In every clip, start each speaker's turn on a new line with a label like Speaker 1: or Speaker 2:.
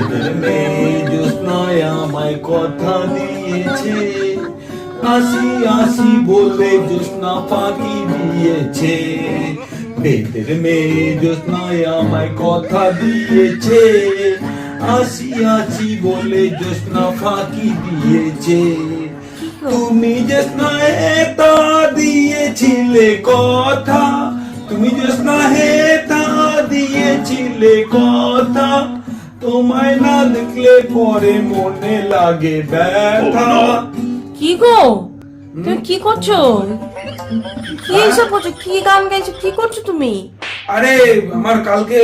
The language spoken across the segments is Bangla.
Speaker 1: বেদের মেয়ে জ্যোৎস্নায় আমায় কথা দিয়েছে। আসি আসি বলে জ্যোৎস্না ফাঁকি দিয়েছে। বেদের মেয়ে জ্যোৎস্নায় আমায় কথা দিয়েছে। আসি আসি বলে জ্যোৎস্না ফাঁকি দিয়েছে। তুমি জ্যোৎস্নায় তা দিয়েছিলে কথা। তুমি জ্যোৎস্নাহে তা দিয়েছিলে কথা। তোমায় না দেখলে পরে মনে লাগে ব্যথা।
Speaker 2: কি গো? তুমি কি করছ? কি এইসব করছ? কি গান গাইছো? কি করছ তুমি?
Speaker 1: আরে আমার কালকে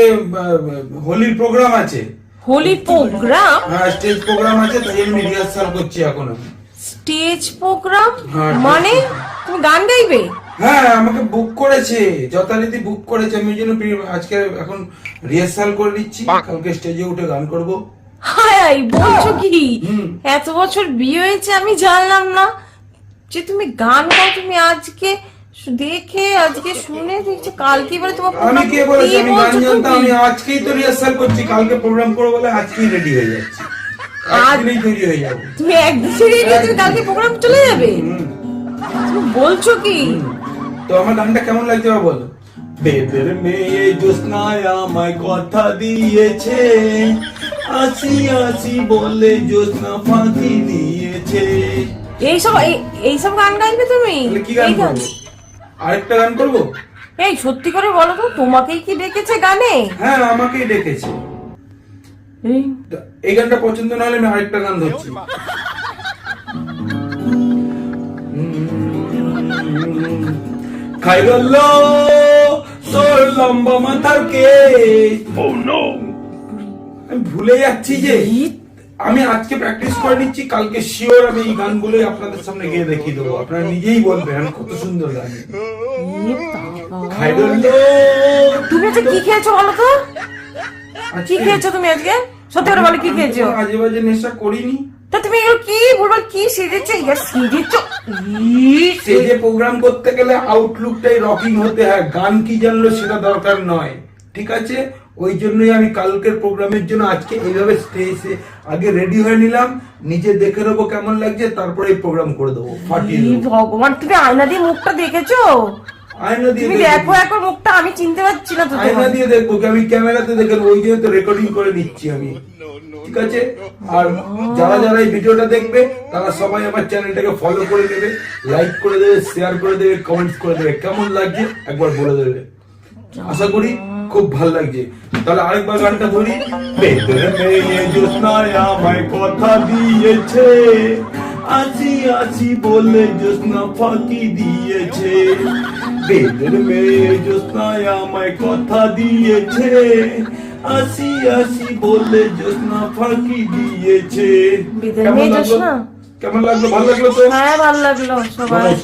Speaker 1: হোলির প্রোগ্রাম আছে।
Speaker 2: হোলি প্রোগ্রাম
Speaker 1: হ্যাঁ স্টেজ প্রোগ্রাম আছে তাই আমি রিহার্সাল করছি এখন।
Speaker 2: স্টেজ প্রোগ্রাম মানে? তুমি গান গাইবে?
Speaker 1: হ্যাঁ আমাকে বুক করেছে যথারীতি বুক করেছে আমি ওই জন্য আজকে এখন রিহার্সাল করে নিচ্ছি কালকে স্টেজে উঠে গান করব।
Speaker 2: হাই বলছো কি? এত বছর বিয়ে হয়েছে আমি জানলাম না। যে তুমি গান গাও তুমি আজকে দেখে আজকে শুনে দেখছি কালকে বলে তোমার
Speaker 1: আমি কে বলেছি আমি গান জানতাম
Speaker 2: তুমি?
Speaker 1: আমি আজকেই তো রিহার্সাল করছি কালকে প্রোগ্রাম করব বলে আজকেই রেডি হয়ে যাচ্ছি। একদিনেই তৈরি হয়ে যাব।
Speaker 2: তুমি একদিন তুমি কালকে প্রোগ্রাম চলে যাবে? তুমি বলছো কি?
Speaker 1: তো আমার গানটা কেমন লাগছে বা বলো? বেদের মেয়ে জ্যোৎস্নায় আমায় কথা দিয়েছে। আসি আসি বলে জ্যোৎস্না ফাঁকি দিয়েছে।
Speaker 2: এইসব এই- এইসব গান গাইবে তুমি?
Speaker 1: তাহলে কি গান
Speaker 2: এই গান
Speaker 1: করব আরেকটা গান করব?
Speaker 2: এই সত্যি করে বলো তো তোমাকেই কি ডেকেছে গানে?
Speaker 1: হ্যাঁ আমাকেই ডেকেছে।
Speaker 2: এই
Speaker 1: গানটা পছন্দ না হলে আমি আরেকটা গান ধরছি। খাই তোর লম্বা মাথার কে আমি ভুলে যাচ্ছি যে আমি আজকে প্র্যাকটিস করে নিচ্ছি কালকে শিওর আমি এই গানগুলোই আপনাদের সামনে গিয়ে দেখিয়ে দেবো। আপনারা নিজেই বলবেন কত সুন্দর গান।
Speaker 2: এ বাবা।
Speaker 1: খাই গেল
Speaker 2: তুমি আজকে কি খেয়েছো বলো তো? কি খেয়েছো তুমি আজকে? সত্যি করে বলো কি খেয়েছো?
Speaker 1: আজে বাজে নেশা করিনি।
Speaker 2: তা তুমি এগুলো কি? বলব কি সেজেছো? ইয়ার সেজেছো।
Speaker 1: স্টেজে প্রোগ্রাম করতে গেলে আউটলুকটাই রকিং হতে হয়। গান কি জানলো সেটা দরকার নয়। ঠিক আছে? ওই জন্যই আমি কালকের প্রোগ্রামের জন্য আজকে এইভাবে স্টেজে আগে রেডি হয়ে নিলাম। নিজে দেখে নেব কেমন লাগছে তারপরে এই প্রোগ্রাম করে দেবো।
Speaker 2: ভগবান তুমি আয়না দিয়ে মুখটা দেখেছ?
Speaker 1: আয়না দিয়ে
Speaker 2: তুমি দেখো। মুখটা আমি চিনতে পারছি না তো
Speaker 1: আয়না দিয়ে দেখব আমি ক্যামেরাতে দেখে ওই জন্য তো রেকর্ডিং করে নিচ্ছি আমি। ঠিক আছে? আর যারা যারা এই ভিডিওটা দেখবে তারা সবাই আমার চ্যানেলটাকে ফলো করে দেবে লাইক করে দেবে শেয়ার করে দেবে কমেন্টস করে দেবে। কেমন লাগছে? একবার বলে দেবে। আশা করি খুব ভালো লাগছে। তাহলে আরেকবার গানটা ধরি। মেয়ে জ্যোৎস্নায় আমায় কথা দিয়েছে। আসি আছি বলে জ্যোৎস্না ফাঁকি দিয়েছে। বেদের মেয়ে জ্যোৎস্নায় আমায় কথা দিয়েছে। আসি আসি বলে জ্যোৎস্না ফাঁকি দিয়েছে। কেমন লাগল? কেমন লাগল? ভালো লাগল তো?
Speaker 2: হ্যাঁ ভালো লাগল সবাই।